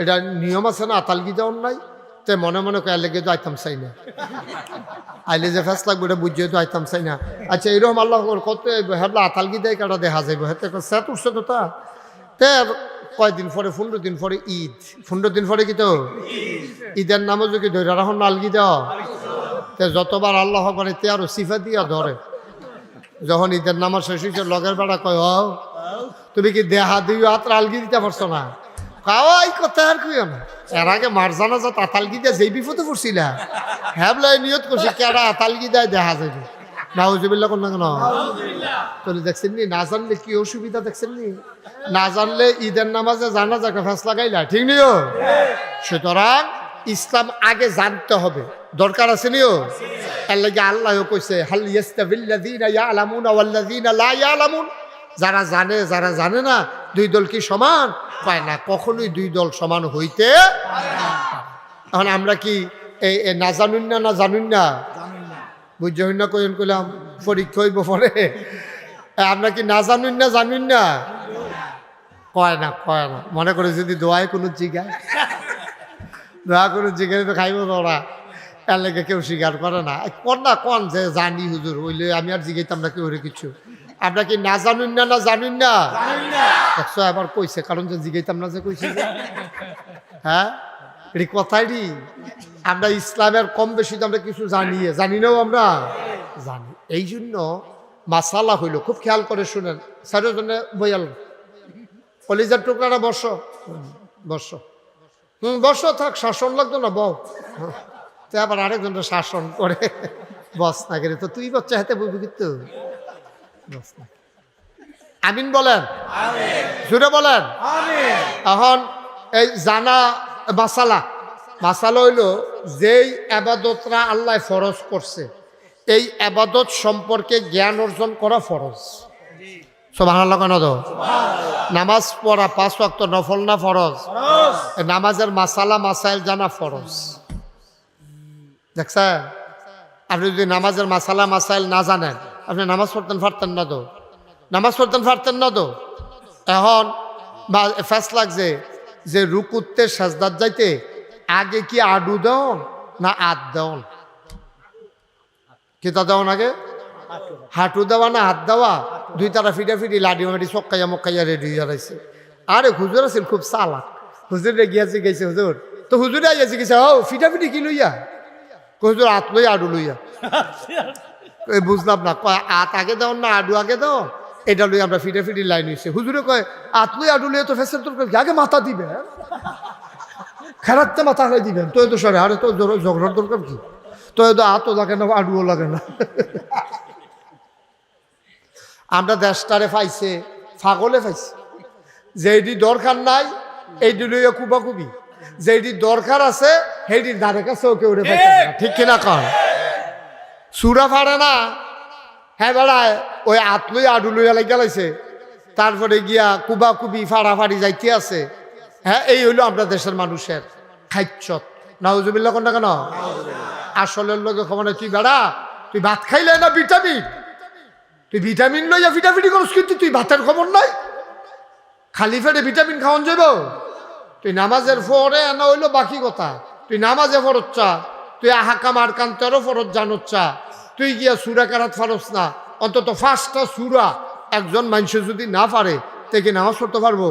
এটা নিয়ম আছে না, আতালগি দেওয়ার নাই। তে মনে মনে কয়ে লেগে তো আইতাম চাই না। আইলে যে ফেস লাগবে, এটা বুঝিয়ে তো আইতাম চাই না। আচ্ছা এরকম আল্লাহ কত হেবলা আতালগি দেয়, কাটা দেখা যাইব। হেতে স্যাত উঠছে তো তা? তে কয়দিন পরে, পনেরো দিন পরে ঈদ। পনেরো দিন পরে কি তো? ঈদের নামও যদি ধরে রাখুন নালগি দেওয়া তে যতবার আল্লাহ করে, তে আরও সিফা দিয়া ধরে। যখন ঈদের নামাজ শেষ হয়েছে লগের বেড়া কয় তুমি কি দেহা দুই হাত আলগি দিতে পারছ না? কাওয়াই কথা আর কইও না। এর আগে মারজানা যা আতালগি দিয়ে, যেই বিপদে পড়ছিলা হ্যাবলাই নিয়ত করছি, কেডা আতালগি দেয়, দেখা যাবে। নাউজুবিল্লাহ কোন কেন? তাহলে দেখছেন নি, না জানলে কি অসুবিধা দেখছেন নি? না জানলে ঈদের নামাজে জানা যাকে ফেস লাগাইলা, ঠিক নিও? সুতরাং ইসলাম আগে জানতে হবে। দরকার আছে নিও? এর লাগে আল্লাহ কইছে, হাল ইয়াস্তাবিল্লাযীনা ইয়ালামুনা ওয়াল্লাযীনা লা ইয়ালামুন। যারা জানে যারা জানে না দুই দল কি সমান? পায় না, কখনোই দুই দল সমান হইতে এখন আমরা কি এই না জানুন না না জানুন না? বুঝতে হইন না কইন কইলাম, পরীক্ষা হইব পরে? আমরা কি না জানুন না জানুন না? কয় না কয় না। মনে করে যদি দোয়ায় কোনো জিগায়। দোয়া কোনো জিগায় তো খাইব তো ওরা এর লেগে কেউ স্বীকার করে না। কন না, কন যে জানি হুজুর, হইলে আমি আর জিগাইতাম না কেউ কিছু। আমরা কি না জানুন না না জানুন না? একশো আবার কইছে কারণ যে জিগাইতাম না যে কইছে হ্যাঁ? এটি কথাই আমরা ইসলামের কম বেশি তো আমরা কিছু জানিয়ে জানি নাও আমরা? জানি। এই জন্য মাসালা হইল খুব খেয়াল করে শুনেন। চারজনে বইয়াল কলিজার টুকরাটা বর্ষ বর্ষ হুম বর্ষ থাক শাসন লাগতো না বউ তো আবার আরেকজনটা শাসন করে। বস না করে তো তুই বাচ্চা হাতে বইবি কিন্তু। বস আমিন বলেন। জুড়ে বলেন। এখন এই জানা মাসালা। মাসালা হইল যেই আবাদতরা আল্লাহ ফরজ করছে এই আবাদত সম্পর্কে জ্ঞান অর্জন করা ফরজ। সোভান আল্লাহ কেন তো? নামাজ পড়া পাঁচ ওয়াক্ত নফল না ফরজ? নামাজের মাসালা মাসাইল জানা ফরজ। দেখছেন? আপনি যদি নামাজের মাসালা মাসাইল না জানেন আপনি নামাজ পড়তেন পারতেন না তো? নামাজ পড়তেন পারতেন না তো? এখন ফ্যাস লাগছে যে রুকুত্তে সাজদার যাইতে আগে কি আডু দেওন না আদ দেওন? কিতা দেওন আগে? হাঁটু দেওয়া না হাত দেওয়া? দুই তারা ফিটা ফিটি লাডি মাটি চক্কাইয়া মক্কাইয়া রেডি রয়েছে আরে হুজুর আছেন, খুব চালাক। হুজুর গিয়াছে গেছে হুজুর, তো হুজুরে আইয়াছে গেছে ও ফিটা ফিটি কি লইয়া? হুজুর আত লইয়া, আডু লইয়া। এই বুঝলাম না। কয়, আত আগে দাও না, আডু আগে দাও? এটা লই আমরা ফিটে ফিটি লাইন হয়েছে হুজুরে কয়, আত লই আডু লইয়া তো ফেসের তোর আগে মাথা দিবে খেলাতে মাথা হয়ে দিবেন। তো তো সরে, আরে তো ঝগড়ার দরকার কি? তো তো আতও লাগে না, আডুও লাগে না। আমরা দেশটারে পাইছে ফাগলে পাইছে যেইটি দরকার নাই, এইটি লইয়া কুবাকুবি। যেইটি দরকার আছে, সেইটির ধারে কাছেও কেউ। ঠিক কিনা কন? সুরা ফাড়ে না। হ্যাঁ বেড়ায় ওই আতলই আডু লইয়া লাগিয়া লাইছে। তারপরে গিয়া কুবা কুবি ফাড়াফাড়ি যাইতে আছে। হ্যাঁ এই হইল আমরা দেশের মানুষের খাইচ্ছত। নাউজুবিল্লা কোনটা কেন? আসলের লোকে খবর তুই বেড়া, তুই ভাত খাইলে না ভিটামিন? তুই ভিটামিন লইয়া ভিটামিন করস কিন্তু তুই ভাতের খবর নাই। খালি ফেটে ভিটামিন খাওয়ান যাব তুই নামাজের ফরে না হইল বাকি কথা। তুই নামাজে ফরত চা। তুই আহাকাম আর কান্তেরও ফরত জানত চা। তুই গিয়া সুরা কারাত ফারস না। অন্তত ফার্স্টটা সুরা একজন মানুষ যদি না পারে, তে কি নামাজ পড়তে পারব?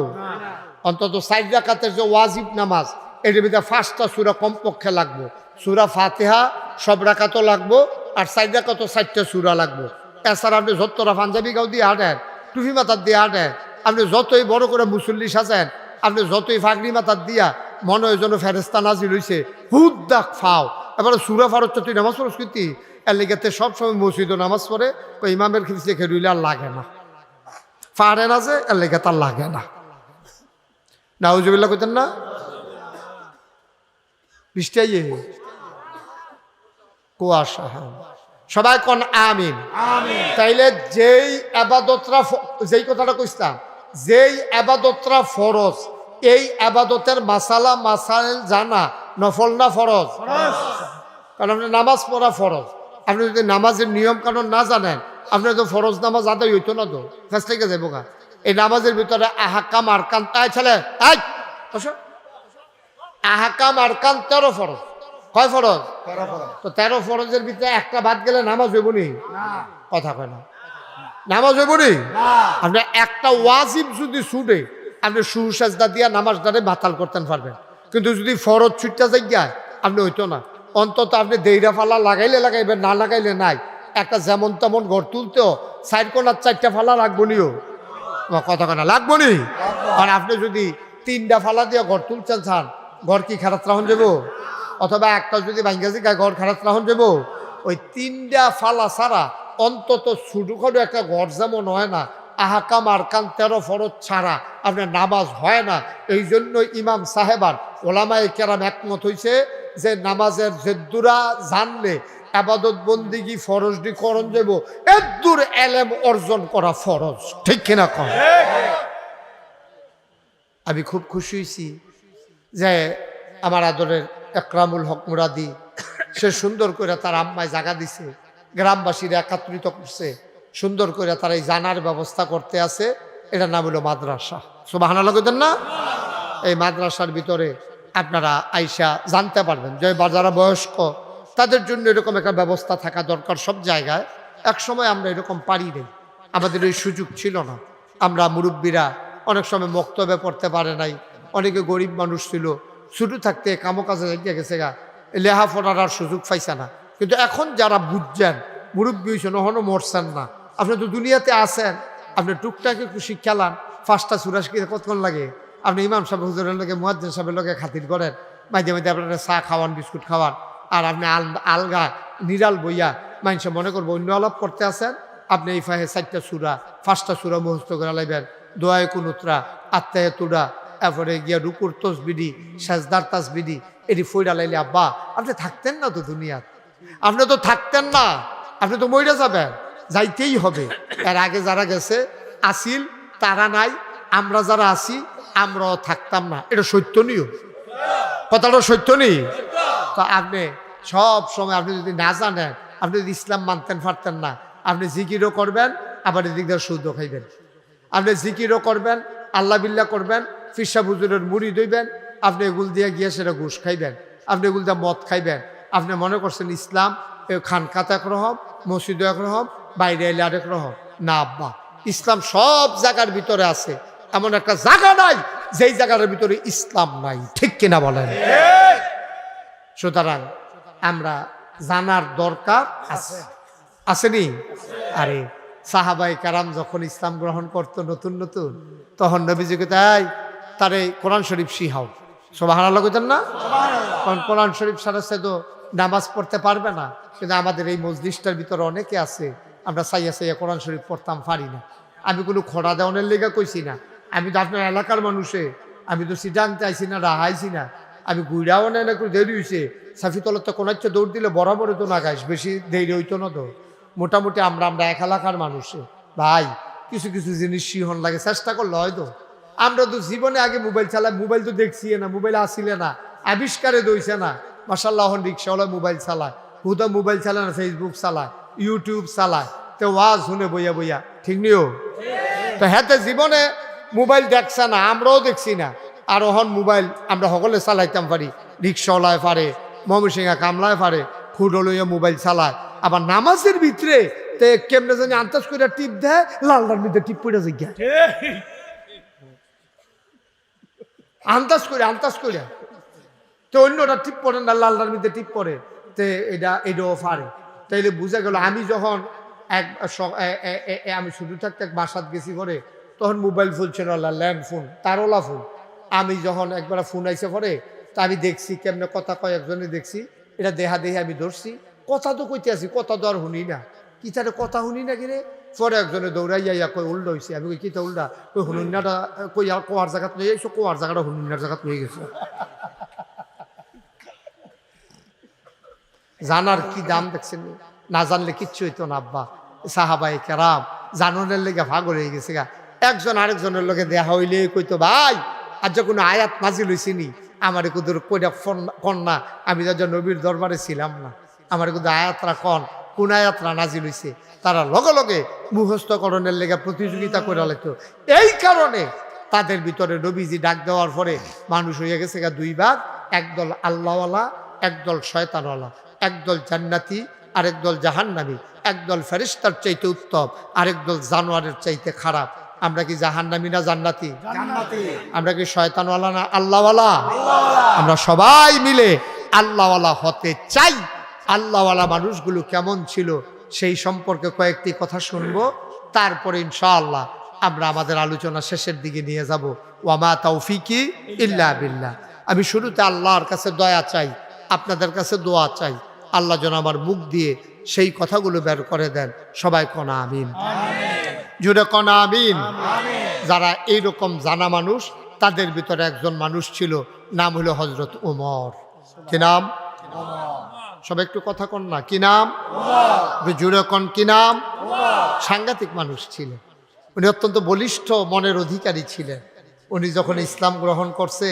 অন্তত সাইড রাকাতের যে ওয়াজিব নামাজ, এটির ভিতরে ফার্স্টটা সুরা কমপক্ষে লাগবো। সুরা ফাতেহা সব রাকাতও লাগবো আর সাইড রাকাতও চারটে সুরা লাগবো। এছাড়া আপনি যতটা পাঞ্জাবি গাও দিয়ে হাঁটেন টুফি মাথার দিয়ে হাঁটেন আপনি যতই বড় করে মুসল্লি সাজেন, আপনি যতই ফাগড়ি মাথার দিয়া মনে হয় যেন ফেরেস্তা নাজির হইছে, হুদ দাক ফাও। এবারে সুরা ফারত তুই নামাজ পড়স এর লেগেতে সবসময় মসজিদও নামাজ পড়ে ওই ইমামের খিচে খেরুইলে আর লাগে না। পারে না যে এর লেগে তার লাগে না। নাউজুবিল্লা কইতেন না? বৃষ্টি কুয়াশা হ্যাঁ। সবাই কোন আমিন। তাইলে যেই আবাদতরা যেই কথাটা কইতাম যেই আবাদতরা ফরজ এই আবাদতের মাসালা মাসাইল জানা নফল না ফরজ? কারণ আপনি নামাজ পড়া ফরজ। আপনি যদি নামাজের নিয়ম কানুন না জানেন আপনার তো ফরজ নামাজ আদায় হইতো না তো। কাছ থেকে যাব গা। এই নামাজের ভিতরে আহাকাম আর কান তাই ছেলে? আই বসো। আহাকাম আরকান তেরো ফরজ। কয় ফরজ? তো তেরো ফরজের ভিতরে একটা বাদ গেলে নামাজ হইব নি? কথা কয় না। নামাজ হইব নি? আপনি একটা ওয়াজিব যদি ছুটে আপনি সুসাজদা দিয়া নামাজটারে বাতাল করতেন পারবেন। কিন্তু যদি ফরজ ছুটটা যায় আপনি হইতো না। অন্তত আপনি দেইরা ফালা লাগাইলে লাগাইবেন, না লাগাইলে নাই। একটা যেমন তেমন ঘর তুলতেও সাইড কোনার চারটা ফালা লাগবো নিও। কথা কেনা লাগবো নি? আর আপনি যদি তিনটা ফালা দিয়ে ঘর তুলছেন চান, ঘর কি খারাপ রাহন যাব অথবা একটা যদি ভাঙ্গাজি গায়ে ঘর খারাপ রাহন যাব ওই তিনটা ফালা ছাড়া অন্তত ছোটখাটো একটা ঘর যেমন হয় না আহাকাম আরকান তেরো ফরজ ছাড়া আপনার নামাজ হয় না। এই জন্য ইমাম সাহেবার ওলামায় কেরাম একমত হয়েছে যে নামাজের জেদ্দুরা জানলে আবাদত বন্দিগি ফরজটি করণ যাব এদ্দুর এলেম অর্জন করা ফরজ। ঠিক কিনা কম আমি খুব খুশি হয়েছি যে আমার আদরের একরামুল হক মুরাদি সে সুন্দর করে তার আম্মায় জায়গা দিছে। গ্রামবাসীরা একাত্রিত করছে। সুন্দর করে তারা এই জানার ব্যবস্থা করতে আছে। এটা নাম হলো মাদ্রাসা। সুবাহানা লাগতেন না? এই মাদ্রাসার ভিতরে আপনারা আইসা জানতে পারবেন যে যারা বয়স্ক, তাদের জন্য এরকম একটা ব্যবস্থা থাকা দরকার সব জায়গায়। এক সময় আমরা এরকম পারি নেই। আমাদের ওই সুযোগ ছিল না। আমরা মুরব্বীরা অনেক সময় মক্তবে পড়তে পারে নাই। অনেকে গরিব মানুষ ছিল। শুরু থাকতে কামো কাজে এগিয়ে গেছে গা। লেহাপড়ার আর সুযোগ পাইছে না। কিন্তু এখন যারা বুঝছেন, মুরব্বী হয়েছেন ওখানে মরছেন না। আপনি তো দুনিয়াতে আছেন, আপনি টুকটাক একটু শিক্ষা লান। পাঁচটা চুরাশ কিনে কতক্ষণ লাগে? আপনি ইমাম সাহেব, হুজুরের লোকে মুয়াজ্জিন সাহেবের লোকে খাতির করেন। মাঝে মাঝে আপনারা চা খাওয়ান, বিস্কুট খাওয়ান। আর আপনি আল, আলগা, নিরাল বইয়া, মানুষ মনে করব অন্য আলাপ করতে আসেন আপনি এই ফাহে চারটা সুরা, পাঁচটা সুরা মুহস্ত করে লাইবেন। দোয়ায় কুনুত্রা, আত্মায় তুরা, এরপরে গিয়া রুকুর তসবিডি সাজদার তাসবিডি এটি ফইরা লাইলে, আব্বা, আপনি থাকতেন না তো দুনিয়াত। আপনি তো থাকতেন না, আপনি তো মরে যাবেন। যাইতেই হবে। এর আগে যারা গেছে, আসিল, তারা নাই, আমরা যারা আছি, আমরাও থাকতাম না। এটা সত্য নিও কথাটা সত্য নেই? তো আপনি সব সময় আপনি যদি না জানেন, আপনি যদি ইসলাম মানতেন, পারতেন না, আপনি জিকিরও করবেন, আবার এদিক দিয়ে সুদও খাইবেন। আপনি জিকিরও করবেন, আল্লাহ বিল্লাহ করবেন, ফিরসা বুজুরের মুড়ি দইবেন আপনি এগুল দিয়ে গিয়ে সেটা ঘুষ খাইবেন, আপনি এগুল দিয়ে মদ খাইবেন, আপনি মনে করছেন ইসলাম খানকাত একরকম মসজিদ একরকম বাইরে এলে আরেক রকম না আব্বা ইসলাম সব জায়গার ভিতরে আছে। এমন একটা জায়গা নাই যেই জায়গার ভিতরে ইসলাম নাই। ঠিক কিনা বলেন? সুতরাং আমরা জানার দরকার আছে। আসেনি? আরে সাহাবাই কারাম যখন ইসলাম গ্রহণ করত নতুন নতুন তখন নবীজিকে তাই তারে কোরআন শরীফ শিহাও সোবাহান আল্লাহ কইতেন না? কারণ কোরআন শরীফ সারা সে তো নামাজ পড়তে পারবে না। কিন্তু আমাদের এই মসজিদটার ভিতরে অনেকে আছে আমরা সাইয়া সাইয়া কোরআন শরীফ পড়তাম, পারি না। আমি কোনো খরা দেওয়ানের লেগে কইছি না। আমি তো আপনার এলাকার মানুষে, আমি তো সিটাংতে আইছি না, রাহাইছি না। আমি গুইরাও না একটু দেরি হয়েছে সাফিতলত তো কোনো হচ্ছে দৌড় দিলে বরাবরে তো না গাইস বেশি দেরি হইতো না তো। মোটামুটি আমরা আমরা এক এলাকার মানুষে। ভাই, কিছু কিছু জিনিস শিহন লাগে, চেষ্টা করলে হয়তো আমরা তো জীবনে আগে মোবাইল চালাই, মোবাইল তো দেখছি না, মোবাইল আসিলে না, আবিষ্কারে দইছে না। মাসাল্লাহ রিক্সাওয়ালা মোবাইল চালায়, হুদা মোবাইল চালায় না, ফেসবুক চালায়। ইউটিউব চালায়। তো ওয়াজ শুনে বইয়া বইয়া। ঠিক নিও? তো হেতে জীবনে মোবাইল দেখছে না, আমরাও দেখছি না। আর ওহন মোবাইল আমরা সকলে চালাইতাম পারি। রিক্সাওয়ালায় পারে, ময়মনসিংহা কামলায় পারে খুডো লইয়া মোবাইল চালায়। আবার নামাজের ভিতরে তে কেমনে জানি আন্তাজ করে টিপ দেয়, লালদার মধ্যে টিপ পড়ে যায় আন্তাজ করে আন্তাজ করে তো অন্যটা টিপ পড়ে না, লালদার মধ্যে টিপ পড়ে। তে এটা, এটাও পারে। তাইলে বোঝা গেল, আমি যখন এক আমি শুধু থাকতে এক বাসাত গেছি পরে তখন মোবাইল ফোন ছিল না, ল্যান্ড ফোন তারওলা ফোন আমি যখন একবার ফোন আইসে পরে তা আমি দেখছি কেমনে কথা কয় একজনে দেখছি, এটা দেহা দেহে আমি ধরছি। কথা তো কইতে আছি, কথা তো আর শুনি না। কি তাহলে কথা শুনি না কিরে পরে একজনে দৌড়াইয়া ইয়া কই উল্টা হয়েছে আমি কই, কি তা উল্টা? কই হুনুন্নাটা কই কোয়ার জায়গাত নিয়ে এসো কোয়ার জায়গাটা হুনুন্নার জায়গাত নিয়ে গেছে। জানার কি দাম দেখছেন? না জানলে কিচ্ছু হইতো না, আব্বা। সাহাবাই কেরাম জাননের লেগে ভাগর হয়ে গেছে গা। একজন আরেকজনের লগে দেখা হইলে কইতো, ভাই যে কোনো আয়াত নাজিল হয়েছিনি আমার কুদুর কইটা কন্যা আমি যখন নবীর দরবারে ছিলাম না। আমার কিন্তু আয়াতরা কন, কোন আয়াতরা নাজিল হয়েছে তারা লগে লগে মুখস্থকরণের লেগে প্রতিযোগিতা করে লাগতো এই কারণে তাদের ভিতরে নবীজি ডাক দেওয়ার পরে মানুষ হয়ে গেছে গা দুই ভাগ, একদল আল্লাহওয়ালা, একদল শয়তানওয়ালা। একদল জান্নাতি আরেক দল জাহান্নামি। একদল ফেরিস্তার চাইতে উত্তম আরেক দল জানোয়ারের চাইতে খারাপ। আমরা কি জাহান্নামি না জান্নাতি? আমরা কি শয়তানওয়ালা না আল্লাহওয়ালা? আমরা সবাই মিলে আল্লাহওয়ালা হতে চাই। আল্লাহওয়ালা মানুষগুলো কেমন ছিল সেই সম্পর্কে কয়েকটি কথা শুনব। তারপরে ইনশাআল্লাহ আমরা আমাদের আলোচনা শেষের দিকে নিয়ে যাব। ওয়ামা তৌফিকি ইল্লা বিল্লাহ। আমি শুরুতে আল্লাহর কাছে দয়া চাই আপনাদের কাছে দোয়া চাই। আল্লাহ যেন আমার মুখ দিয়ে সেই কথাগুলো বের করে দেন। সবাই কনা আমিন। জুড়ে কনা আমিন। যারা এইরকম জানা মানুষ তাদের ভিতরে একজন মানুষ ছিল নাম হলো হজরত উমর। কি নাম? সবাই একটু কথা কন না। কি নাম? জুড়ে কন কি নাম? সাংঘাতিক মানুষ ছিলেন। উনি অত্যন্ত বলিষ্ঠ মনের অধিকারী ছিলেন। উনি যখন ইসলাম গ্রহণ করছে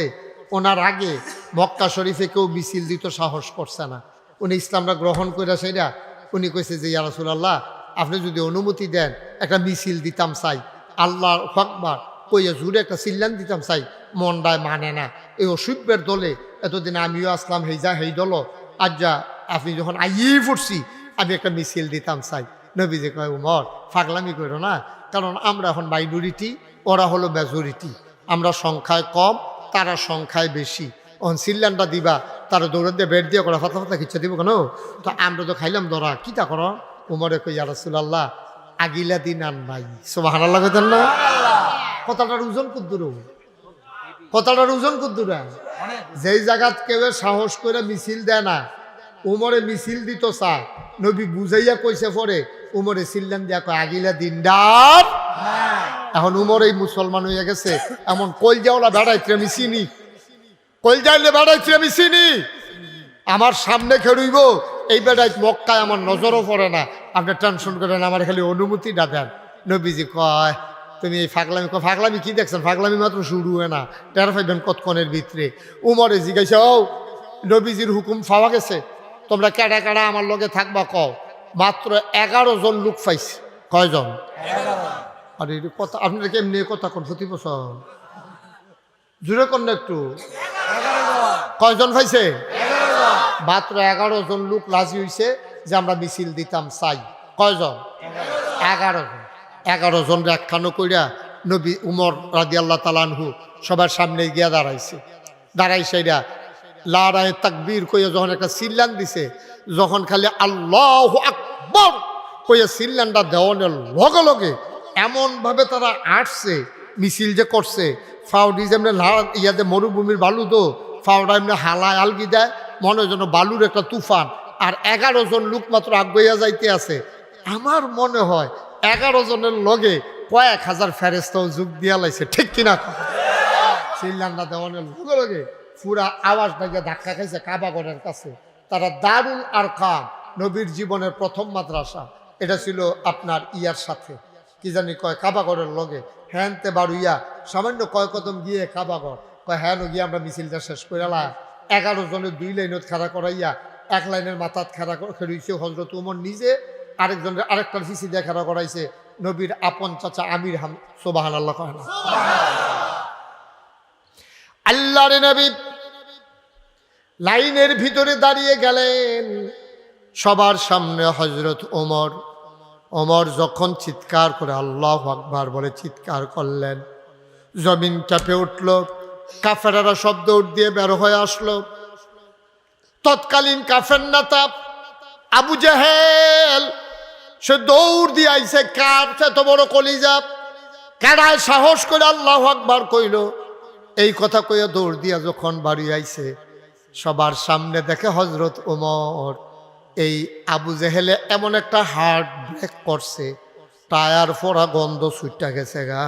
ওনার আগে মক্কা শরীফে কেউ মিছিল দিত সাহস করছে না। উনি ইসলামটা গ্রহণ করে সেটা উনি কইছে যে, ইয়া আল্লাহ আপনি যদি অনুমতি দেন, একটা মিছিল দিতাম চাই। আল্লাহর হকবার কইয়া জুড়ে একটা সিল্লান দিতাম চাই। মন্ডায় মানে না। এই অসুভ্যের দলে এতদিন আমিও আসলাম যা হেই দল। আজ যা আপনি যখন আইয়েই পড়ছি, আমি একটা মিছিল দিতাম চাই। নবীজি কয়, উমর, ফাগলামি করো না। কারণ আমরা এখন মাইনরিটি ওরা হলো মেজরিটি আমরা সংখ্যায় কম, তারা সংখ্যায় বেশি। অন সিল্লানটা দিবা তারা দৌড়ে দিয়ে বেড দিয়ে করা ফাতা ফাতা খিচ্ছে দিব কেন? তো আমরা তো খাইলাম ধরা কিটা করো? উমরে কই ইয়ারসুল্লাহ আগিলা দিন আর নাই। সোবাহ লাগতেন না? কথাটার ওজন কুদ্দুর কথাটার ওজন কুদ্দুর যেই জায়গাত কেউ সাহস করে মিছিল দেয় না উমরে মিছিল দিত চা। নবী বুঝাইয়া কইছে পরে উমরে সিল্লান দিয়া কয় আগিলা দিন ডার এখন উমর এই মুসলমান হয়ে গেছে। এমন কলজাওলা বেড়াইতে আমি চিনি। কলজাইলে বেড়াইতে আমি চিনি। আমার সামনে খেড়ুইব, এই বেড়াই মক্কায় আমার নজরও পড়ে না। আপনি টেনশন করেন, আমার খালি অনুমতিটা দেন। নবীজি কয়, তুমি এই ফাগলামি ফাগলামি কি দেখছেন? ফাগলামি মাত্র শুরু হয় না। টের পাইবেন কতক্ষণের ভিতরে? উমরে জিজ্ঞাসা, ও, নবীজির হুকুম পাওয়া গেছে? তোমরা কেডা কেডা আমার লগে থাকবা কও? মাত্র এগারো জন লোক পাইছে। কয়জন? আরে কথা, আপনারা কেমনি কথা কোন? প্রতি বছর। জুড়ে কর না একটু। কয়জন পাইছে? মাত্র এগারো জন লোক রাজি হইছে যে আমরা মিছিল দিতাম চাই। কয়জন? এগারো জন। এগারো জন একখানো কইরা নবী উমর রাজি আল্লাহ তালানহু সবার সামনে গিয়া দাঁড়াইছে। দাঁড়াইছে এরা। লারায় তাকবীর কইয়া যখন একটা সিল্লান দিছে যখন খালি আল্লাহ আকবর কইয়া সিল্লানটা দেওয়ানের লগে লগে এমনভাবে তারা আটছে মিছিল যে করছে, ফাউডি যেমনি ইয়াতে মরুভূমির বালু তো ফাউডা এমনি হালায় আলগি দেয়, মনে যেন বালুর একটা তুফান। আর এগারো জন লোক মাত্র আগুইয়া যাইতে আছে। আমার মনে হয় এগারো জনের লগে কয়েক হাজার ফেরেস্তাও যোগ দিয়া লাইছে, ঠিক কিনা? সিল্লান্ডা দেওয়ানের লগে লগে। পুরা আওয়াজ ভাইয়া ধাক্কা খাইছে কাবাগরের কাছে। তারা দারুল আর কাম নবীর জীবনের প্রথম মাদ্রাসা। এটা ছিল আপনার ইয়ার সাথে। কি জানি কয়, কাবাগরের লগে। হ্যানতে বাড়ুইয়া সামান্য কয় কদম গিয়ে কাবাগর। কয় হ্যাঁ গিয়ে আমরা মিছিলটা শেষ করে এলাম এগারো জনের দুই লাইনত খাড়া করাইয়া এক লাইনের মাথাত খাড়া খেড়িয়েছে হজরত উমর নিজে। আরেকজনের আরেকটার ফিসি দিয়ে খাড়া করাইছে নবীর আপন চাচা আমির হাম সোবাহান আল্লাহ কয় না। আল্লাহর নবী লাইনের ভিতরে দাঁড়িয়ে গেলেন। সবার সামনে হজরত ওমর ওমর যখন চিৎকার করে আল্লাহ আকবার বলে চিৎকার করলেন, জমিন চাপে উঠল, কাফেরারা শব্দ উঠ দিয়ে বের হয়ে আসলো। তৎকালীন কাফের নেতা আবু জাহেল, সে দৌড় দিয়ে আইছে, কার এত বড় কলিজা? কারায় সাহস করে আল্লাহ আকবার কইল। এই কথা কইয়া দৌড় দিয়া যখন বাড়ি আইছে, সবার সামনে দেখে হজরত ওমর। এই আবু জেহেলে এমন একটা হার্ট ব্রেক করছে, টায়ার ফোড়া গন্ধ ছুটটা গেছে গা।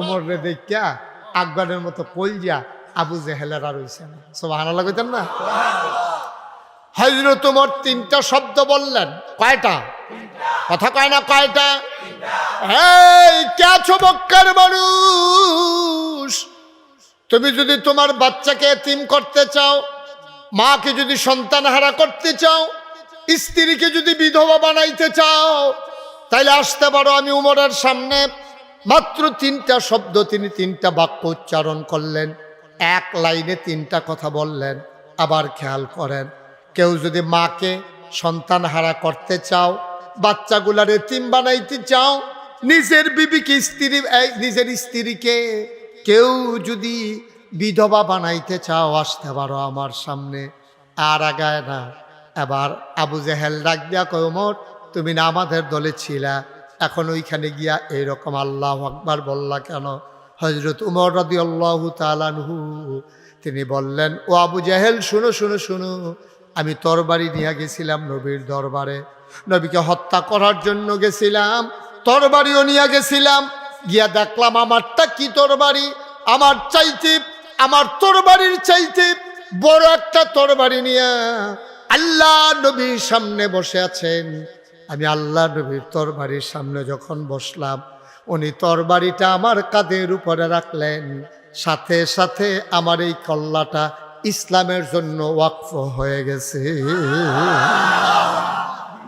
উমর রে দেখা আকবরের মতো কইয়া আবু জেহেলের আর হইছে না। সব হানা লাগাইতেন না? হজরত উমর তিনটা শব্দ বললেন। কয়টা? কথা কয় না কয়টা? এই কে চমৎকার মানুষ? তুমি যদি তোমার বাচ্চাকে এতিম করতে চাও মাকে যদি সন্তান হারা করতে চাও, স্ত্রীকে যদি বিধবা বানাইতে চাও, তাইলে আসতে পারো আমি উমরের সামনে। মাত্র তিনটা শব্দ তিনি তিনটা বাক্য উচ্চারণ করলেন। এক লাইনে তিনটা কথা বললেন, আবার খেয়াল করেন। কেউ যদি মাকে সন্তান হারা করতে চাও বাচ্চাগুলারে তিন বানাইতে চাও, নিজের বিবিকে স্ত্রী নিজের স্ত্রীকে কেউ যদি বিধবা বানাইতে চাও, আসতে পারো আমার সামনে। আর আগায় না। এবার আবু জেহেল ডাক দিয়া কয় তুমি না আমাদের দলে ছিলা। এখন ওইখানে গিয়া এইরকম আল্লাহ আকবার বললা কেন? হজরত উমর রাদি আল্লাহ তালানহু তিনি বললেন, ও আবু জাহেল, শুনো শুনো শুনো। আমি তরবারি নিয়ে গেছিলাম নবীর দরবারে। নবীকে হত্যা করার জন্য গেছিলাম, তরবারিও নিয়ে গেছিলাম। গিয়া দেখলাম, আমারটা কি তরবারি? আমার চাইতে আমার তরবারির চাইতে বড় একটা তরবারি নিয়ে আল্লাহ নবীর সামনে বসে আছেন। আমি আল্লাহ নবীর তরবারির সামনে যখন বসলাম, উনি তরবারিটা আমার কাঁধের উপরে রাখলেন। সাথে সাথে আমার এই কল্লাটা ইসলামের জন্য ওয়াকফ হয়ে গেছে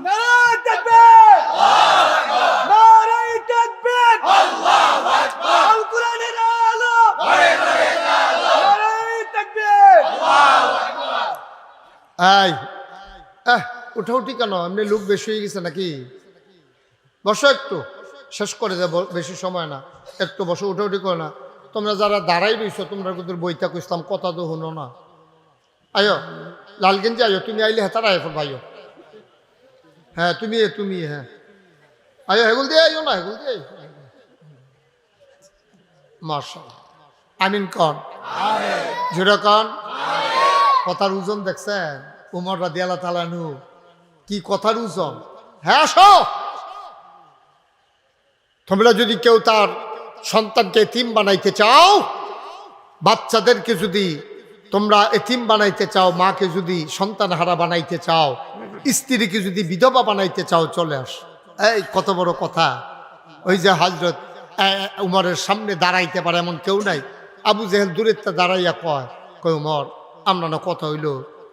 নারায় তাকবীর নারায় তাকবীর আল কোরআনের আলো নারায় তাকবীর এই আহ উঠা উঠি কেন? এমনি লোক বেশি হয়ে গেছে নাকি? বসো একটু। শেষ করে দেবো বেশি সময় না। একটু বসো উঠা উঠি করো না। তোমরা যারা দাঁড়াই রইছো তোমরা কিন্তু বইটা কইসলাম কথা তো শুনো না। আয়ো লালগেঞ্জি আয়ো তুমি আইলে হেতার আয় ফোর ভাইও। হ্যাঁ তুমি এ, তুমি হ্যাঁ। আয়ো হেগুল দিয়ে আইও না হেগুল দিয়ে মার্শাল আমিন কন। জুড়ে কন। কথার ওজন দেখছেন? উমর আল্লাহ তালানু কি কথার ওজন হ্যাঁ আসো। তোমরা যদি কেউ তার সন্তানকে এতিম বানাইতে চাও, বাচ্চাদেরকে যদি তোমরা এতিম বানাইতে চাও, মাকে যদি সন্তান হারা বানাইতে চাও, স্ত্রীকে যদি বিধবা বানাইতে চাও, চলে আস। এই, কত বড় কথা। ওই যে হজরত উমরের সামনে দাঁড়াইতে পারে এমন কেউ নাই। আবু জেহেল দূরের তা দাঁড়াইয়া কয় কই উমর, আমরা না কথা হইল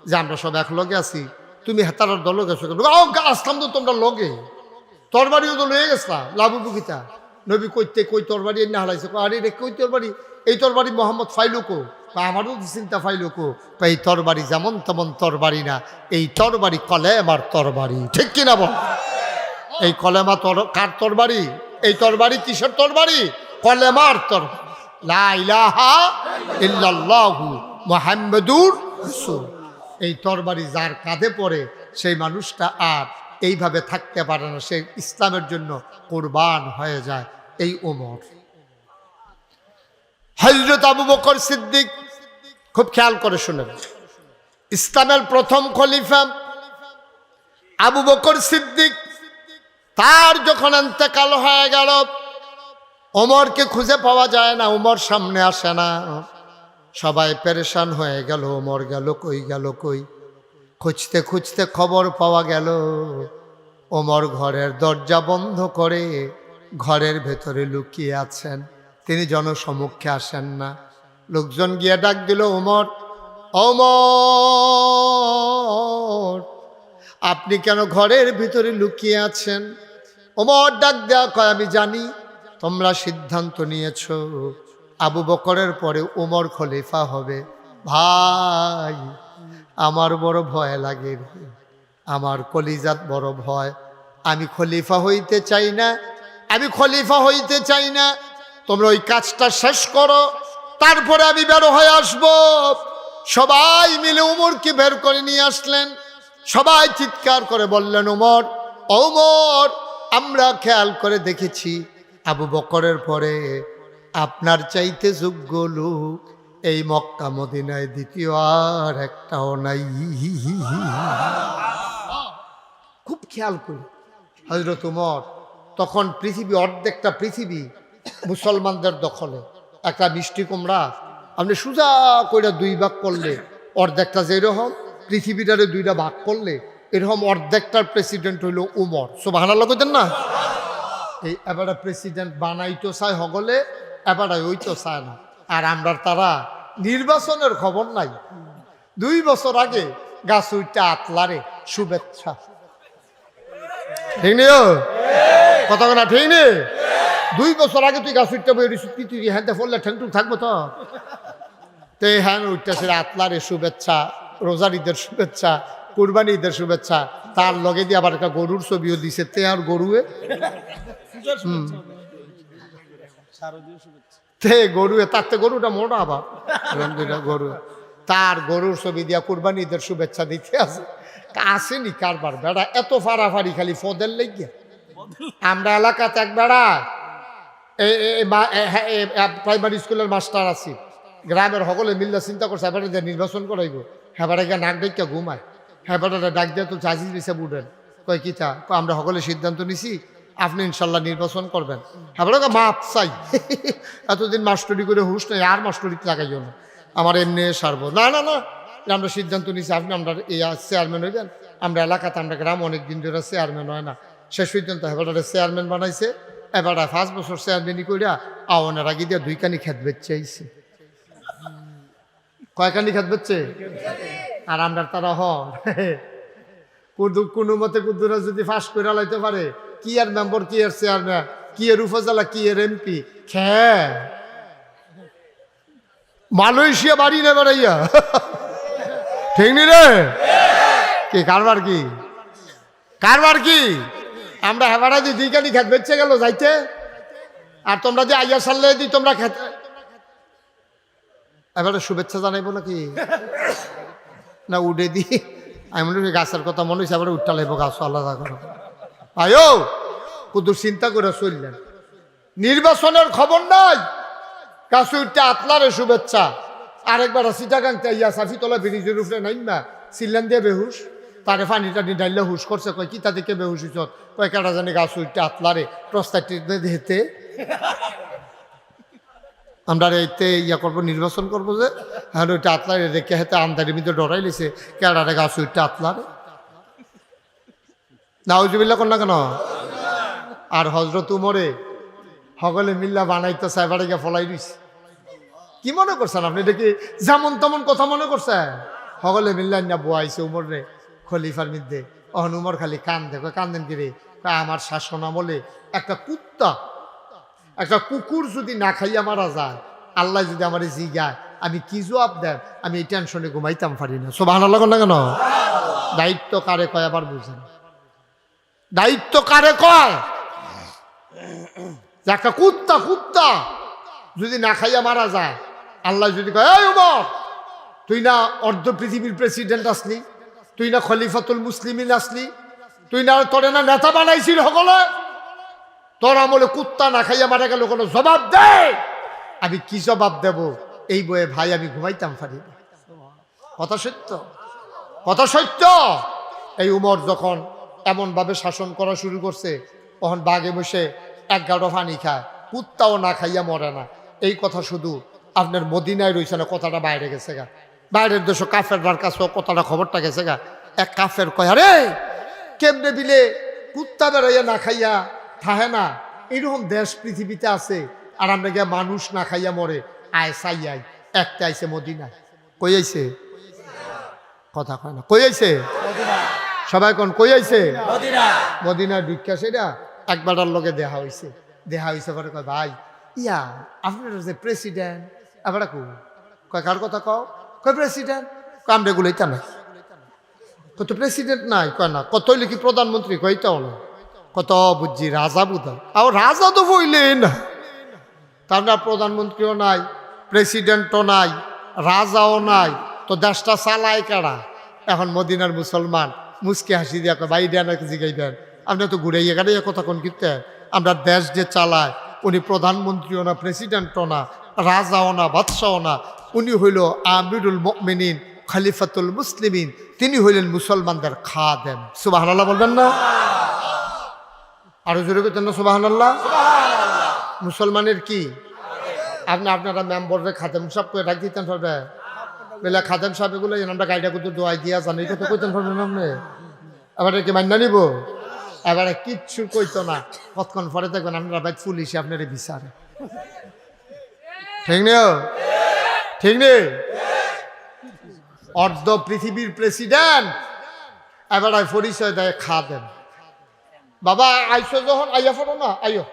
যে আমরা সব এক লগে আছি তুমি হেতারার দল গেছো? ও, আসলাম তো তোমরা লগে। তরবারিও তো লয়ে গেছলা লাভু বুকিতা নবী কইতে কই তরবারি এনে হালাইছে কয়, আরে রে কই তরবারি? এই তরবারি মোহাম্মদ ফাইলুকো বা আমারও চিন্তা ফাইলুকো বা এই তরবারি যেমন তেমন তরবারি না এই তরবারি কলেমার তরবারি। ঠিক কিনা বল? এই কলেমা তর কার তরবারি? এই তরবারি কিসের তরবারি? কলেমার তর লা ইলাহা ইল্লাল্লাহু মুহাম্মাদুর রাসূল। এই তরবারি যার কাঁধে পড়ে সেই মানুষটা আর এইভাবে থাকতে পারে না। সে ইসলামের জন্য কোরবান হয়ে যায় এই ওমর হজরত আবু বকর সিদ্দিক খুব খেয়াল করে শুনেন। ইসলামের প্রথম খলিফা আবু বকর সিদ্দিক তার যখন এতেকাল হয়ে গেল ওমরকে খুঁজে পাওয়া যায় না ওমর সামনে আসে না। সবাই পেরেশান হয়ে গেল ওমর গেল, কই গেল, কই? খুঁজতে খুঁজতে খবর পাওয়া গেল, ওমর ঘরের দরজা বন্ধ করে ঘরের ভেতরে লুকিয়ে আছেন। তিনি জনসমক্ষে আসেন না। লোকজন গিয়ে ডাক দিল, ওমর ওমর, আপনি কেন ঘরের ভিতরে লুকিয়ে আছেন? ওমর ডাক দেওয়া কয়, আমি জানি, তোমরা সিদ্ধান্ত নিয়েছ। আবু বকরের পরে উমর খলিফা হবে। ভাই, আমার বড় ভয় লাগে আমার কলিজাত বড় ভয়। আমি খলিফা হইতে চাই না। আমি খলিফা হইতে চাই না। তোমরা ওই কাজটা শেষ করো। তারপরে আমি বের হয়ে আসব। সবাই মিলে উমরকে বের করে নিয়ে আসলেন। সবাই চিৎকার করে বললেন, উমর ওমর আমরা খেয়াল করে দেখেছি আবু বকরের পরে আপনার চাইতে যোগ্য লোক এই মক্কা মদিনায় দ্বিতীয় আর একটাও নাই। খুব খেয়াল করি। হজরত উমর, তখন পৃথিবী, অর্ধেকটা পৃথিবী মুসলমানদের দখলে। একটা মিষ্টি কুমড়া, আপনি সোজা কইরা দুই ভাগ করলে অর্ধেকটা যেরকম, পৃথিবীটারে দুইটা ভাগ করলে এরকম অর্ধেকটার প্রেসিডেন্ট হইল উমর। সো সোবাহানা কইতেন না? এই এবারে প্রেসিডেন্ট বানাইতো চায় হগলে এবারে ওই তো চায় না আর আমরা তারা নির্বাচনের খবর নাই। দুই বছর আগে গাছ উইটা আতলারে শুভেচ্ছা। ঠিক নেই? কথা না ঠিক নেই দুই বছর আগে তুই গাছ উঠতে বই কি তুই হ্যাঁ ফললে ঠ্যাংটুক থাকব তো? তো এই হ্যাঁ উঠতেছে আতলারে শুভেচ্ছা রোজার ঈদের শুভেচ্ছা কুরবানি ঈদের শুভেচ্ছা। তার লগে দিয়ে আবার একটা গরুর ছবিও দিছে, তে আর গরুয়ে। তে গরুয়ে তার গরুটা মোটা আবার। গরু। তার গরুর ছবি দিয়া কুরবানি ঈদের শুভেচ্ছা দিতে আছে আসেনি কারবার, বেড়া, এত ফাড়াফাড়ি খালি ফদের লেগে আমরা এলাকাতে এক বেড়া প্রাইমারি স্কুলের মাস্টার আছি। গ্রামের সকলে মিললে চিন্তা করছে এবারে যে নির্বাচন করাইব। হেবারে গিয়ে নাক ডাইকা ঘুমায়। হেবারে ডাক দিয়ে তো চাষির পিছিয়ে বুড়েন কয় কিতা আমরা সকলে সিদ্ধান্ত নিছি আপনি ইনশাল্লাহ নির্বাচন করবেন। হেবারে মাপ চাই। এতদিন মাস্টরি করে হুশ নেই, আর মাস্টরি লাগাইও না। আমার এমনি সারবো। না না না আমরা সিদ্ধান্ত নিছি আপনি আমরা এই চেয়ারম্যান হইবেন, আমরা এলাকাতে, আমরা গ্রাম অনেক দিন ধরে চেয়ারম্যান হয় না। শেষ পর্যন্ত হেবারে চেয়ারম্যান বানাইছে, এবারে পাঁচ বছর চেয়ারম্যানই কইরা আওয়ানের আগে দিয়ে দুই কানি খেত বেচছে আইছে। কয়খানি খেত বেচছে আর আমরা তারা হ। কুদু কোনো মতে কুদুরা যদি ফাঁস করে লাইতে পারে কি আর মেম্বার, কি আর চেয়ারম্যান কি এর উপজেলা, কি এর এমপি খে মালয়েশিয়া বাড়ি নেবে রাইয়া ঠিক নি রে? কি, কারবার কি? কারবার কি? আমরা হেবারা দি দুই কালি খেত বেচছে গেল যাইতে। আর তোমরা যে আইয়া সারলে দি তোমরা খেতে। এবারে শুভেচ্ছা জানাইবো নাকি? না উডে দি। আমি মনে গাছের কথা মনে হয়েছে এবারে উঠটা লাগবো গাছ করো। আয়ো, কুদুর চিন্তা করে চললেন। নির্বাচনের খবর নাই। উঠতে আতলারে শুভেচ্ছা। আরেকবার সিটাগাংতে ইয়া সাফি তোলা ব্রিজের উপরে নাইমা সিল্লান দিয়ে বেহুশ। তারে পানি টানি ডাইলে হুশ করছে, কয় কি তাদেরকে বেহুশ হইছ? কয় কেটা জানি গাছ উঠতে আতলারে প্রস্তাবটি হেতে আমরা এইতে ইয়া করব, নির্বাচন করব যে। হ্যাঁ ওইটা আতলারে রেখে হেতে আমদারির মধ্যে ডরাই লিছে কেডারে গাছ ওইটা আতলারে নাউজুবিল্লা কর না কেন? আর হজরত উমরে সকলে মিল্লা বানাইতো সাইবারে ফলাই দিছে। কি মনে করছেন আপনি? কি যেমন তেমন কথা মনে করছেন? সকলে মিল্লা না বোয়াইছে উমর রে খলিফার মধ্যে অহন উমর খালি কান দেখো কান্দেন কি রে? আমার শাসন আমলে একটা কুত্তা, একটা কুকুর যদি না খাইয়া মারা যায়, আল্লাহ যদি আমার জিগায়, আমি কি জবাব দেন? আমি এই টেনশনে ঘুমাইতাম পারি না। সব ভালো লাগান না কেন? দায়িত্ব কারে কয় আবার বুঝেন। দায়িত্ব কারে কয়? যে একটা কুত্তা কুত্তা। যদি না খাইয়া মারা যায়, আল্লাহ যদি কয় তুই না অর্ধ পৃথিবীর প্রেসিডেন্ট আসলি, তুই না খলিফাতুল মুসলিমিন আসলি, তুই না তোরে না নেতা বানাইছিল সকলে, তোর আমলে কুত্তা না খাইয়া মারা গেল কোনো জবাব দে। আমি কি জবাব দেব? এই বয়ে ভাই, আমি ঘুমাইতাম না। কথা সত্য? কথা সত্য? এই উমর যখন এমনভাবে শাসন করা শুরু করছে, তখন বাঘে বসে এক গাড়ো পানি খায়, কুত্তাও না খাইয়া মরে না। এই কথা শুধু আপনার মদিনায় রয়েছে না, কথাটা বাইরে গেছে গা। বাইরের দেশ কাফের কাছেও কথাটা খবরটা গেছে গা। এক কাফের কয়, আরে, কেমনে বিলে কুত্তা বেড়াইয়া না খাইয়া থাহে না? এরকম দেশ পৃথিবীতে আছে, আর আমরা গিয়া মানুষ না খাইয়া মরে। আয়, সাই, আয় একটা আইছে মদিনায়। কই কথা কয় না। কই সবাই কোন কই আইছে? মদিনার ভিক্ষা সেটা একবারটার লগে দেখা হইছে। দেখা হইছে পরে কয় ভাই ইয়া আপনার যে প্রেসিডেন্ট এবার কো কয় কার কথা কও? কয় প্রেসিডেন্ট কাম রেগুলেটা নাই কত প্রেসিডেন্ট নাই? কয় না। কত কি প্রধানমন্ত্রী কইতাও না? কত বুঝছি রাজা বুধা আর রাজা তো বইলে না। তার না প্রধানমন্ত্রীও নাই প্রেসিডেন্টও নাই রাজাও নাই তো দেশটা চালায় কারা? এখন মদিনার মুসলমান মুসকে হাসি দিয়া ভাই, দেন এক জিগাই দেন। আপনি তো ঘুরে গাড়ি কথা কোন কিনতে আমরা দেশ যে চালায়, উনি প্রধানমন্ত্রীও না, প্রেসিডেন্টও না, রাজাও না, বাদশাও না, উনি হইল আমিরুল মিনিন খালিফাতুল মুসলিমিন, তিনি হইলেন মুসলমানদের খা দেন সুবাহ বলবেন না? আরও জোরে করতেন না সুবাহ মুসলমানের কি? আপনি আপনারা মেম্বরে খাদেম সব করে ডাক দিতেন পারবে বেলা খাদেম সাহেব এগুলো আমরা গাড়িটা কিন্তু দোয়াই দিয়া জানি। কত কইতেন আপনি এবারে কি মান্য নিব? এবারে কিচ্ছু কইতো না। কতক্ষণ পরে দেখবেন আপনারা ভাই পুলিশে আপনার বিচারে। ঠিক নেই? ঠিক নেই? অর্ধ পৃথিবীর প্রেসিডেন্ট। এবার পরিচয় দেয় খা দেন বাবা, আইসো যখন, আইয়া পড়ো না, আইও।